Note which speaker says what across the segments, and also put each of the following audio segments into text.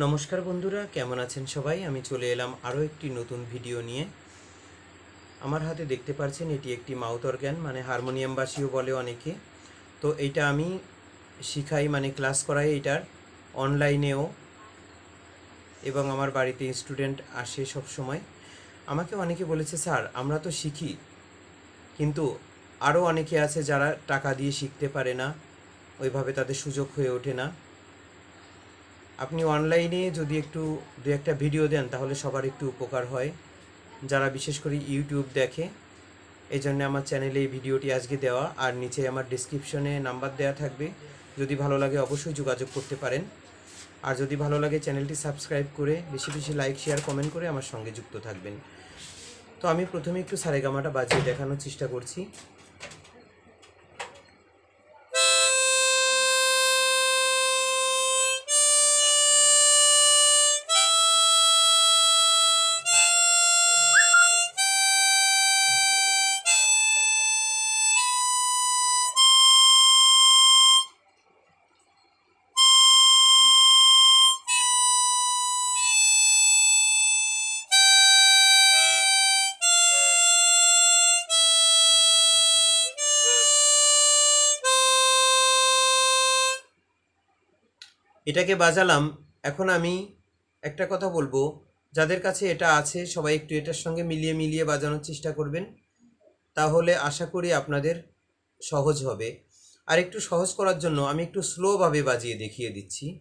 Speaker 1: নমস্কার বন্ধুরা, কেমন আছেন সবাই? আমি চলে এলাম আরও একটি নতুন ভিডিও নিয়ে। আমার হাতে দেখতে পাচ্ছেন এটি একটি মাউথ অর্গ্যান মানে হারমোনিয়াম বাসিও বলে অনেকে। তো এইটা আমি শিখাই মানে ক্লাস করাই এটার অনলাইনেও এবং আমার বাড়িতে স্টুডেন্ট আসে সব সময়। আমাকে অনেকে বলেছে, স্যার, আমরা তো শিখি, কিন্তু আরও অনেকে আছে যারা টাকা দিয়ে শিখতে পারে না, ওইভাবে তাদের সুযোগ হয়ে ওঠে না। আপনি অনলাইনে যদি একটু, দু একটা ভিডিও দেন, তাহলে সবার একটু উপকার হয়। যারা বিশেষ করে ইউটিউব দেখে এই জন্য আমার চ্যানেলে এই ভিডিওটি আজকে দেওয়া। আর নিচে আমার ডিসক্রিপশনে নাম্বার দেওয়া থাকবে। যদি ভালো লাগে, অবশ্যই যোগাযোগ করতে পারেন। আর যদি ভালো লাগে চ্যানেলটি সাবস্ক্রাইব করে, বেশি বেশি লাইক শেয়ার কমেন্ট করে আমার সঙ্গে যুক্ত থাকবেন। তো আমি প্রথমে একটু সারেগামাটা বাজিয়ে দেখানোর চেষ্টা করছি। এটাকে বাজালাম। এখন আমি একটা কথা বলব। যাদের কাছে এটা আছে, সবাই একটু এটার সঙ্গে মিলিয়ে মিলিয়ে বাজানোর চেষ্টা করবেন। তাহলে আশা করি আপনাদের সহজ হবে। আর একটু সহজ করার জন্য আমি একটু স্লোভাবে বাজিয়ে দেখিয়ে দিচ্ছি।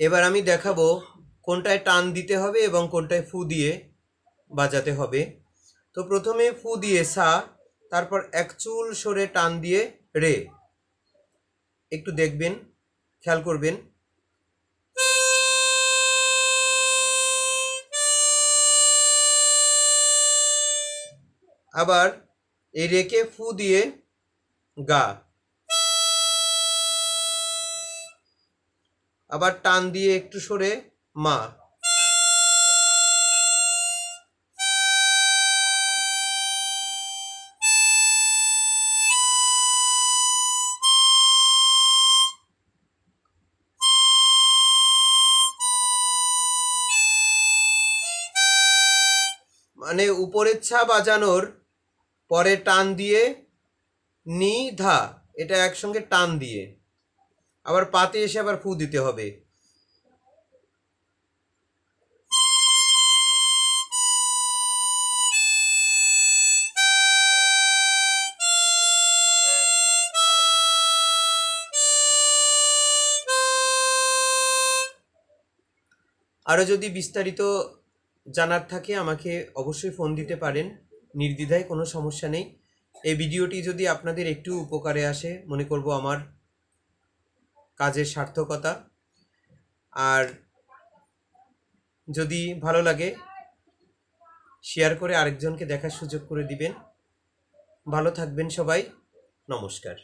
Speaker 1: এবার আমি দেখাবো কোনটায় টান দিতে হবে এবং কোনটায় ফু দিয়ে বাজাতে হবে। তো প্রথমে ফু দিয়ে সা, তারপর এক চুল সরে টান দিয়ে রে। একটু দেখবেন, খেয়াল করবেন। আবার এই রেকে ফু দিয়ে গা। আবার টান দিয়ে একটু সরে মা মানে উপরের ছা বাজানোর পরে টান দিয়ে নি ধা, এটা একসঙ্গে টান দিয়ে। আবার পাতে এসে আবার ফু দিতে হবে। আরও যদি বিস্তারিত জানার থাকে, আমাকে অবশ্যই ফোন দিতে পারেন। নির্দ্বিধায় কোনো সমস্যা নেই। এই ভিডিওটি যদি আপনাদের একটু উপকারে আসে, মনে করব আমার কাজের সার্থকতা। আর যদি ভালো লাগে শেয়ার করে আরেকজনকে দেখার সুযোগ করে দিবেন। ভালো থাকবেন সবাই। নমস্কার।